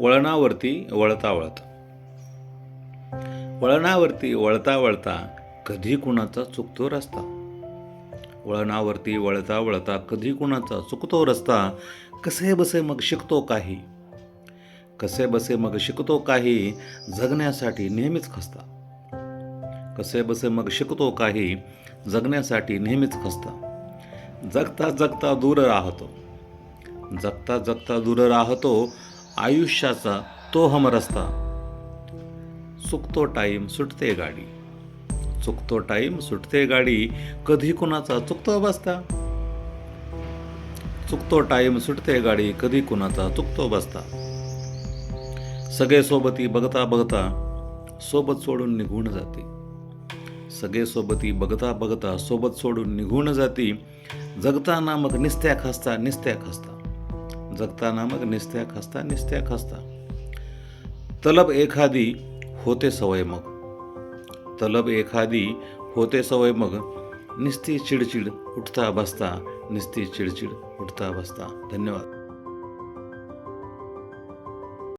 वळणावरती वळता वळता. वळणावरती वळता वळता कधी कुणाचा चुकतो रस्ता? वळणावरती वळता वळता कधी कुणाचा चुकतो रस्ता? कसे बसे मग शिकतो काही? कसे बसे मग शिकतो काही जगण्यासाठी नेहमीच खसता. कसे बसे मग शिकतो काही जगण्यासाठी नेहमीच खसता. जगता जगता दूर राहतो. जगता जगता दूर राहतो आयुष्याचा तो हम रस्ता. चुकतो टाईम सुटते गाडी. चुकतो टाईम सुटते गाडी कधी कुणाचा चुकतो बसता? चुकतो टाईम सुटते गाडी कधी कुणाचा चुकतो बसता? सगळे सोबती बघता बघता सोबत सोडून निघून जाते. सगळे सोबती बघता बघता सोबत सोडून निघून जाती. जगताना मग निस्त्या खसता निस्त्या खसता. जगताना मग निस्त्या खसता निस्त्या खसता. तलब एखादी होते सवय मग. तलब एखादी होते सवय मग. निस्ती चिडचिड उठता बसता निस्ती चिडचिड उठता बसता. धन्यवाद.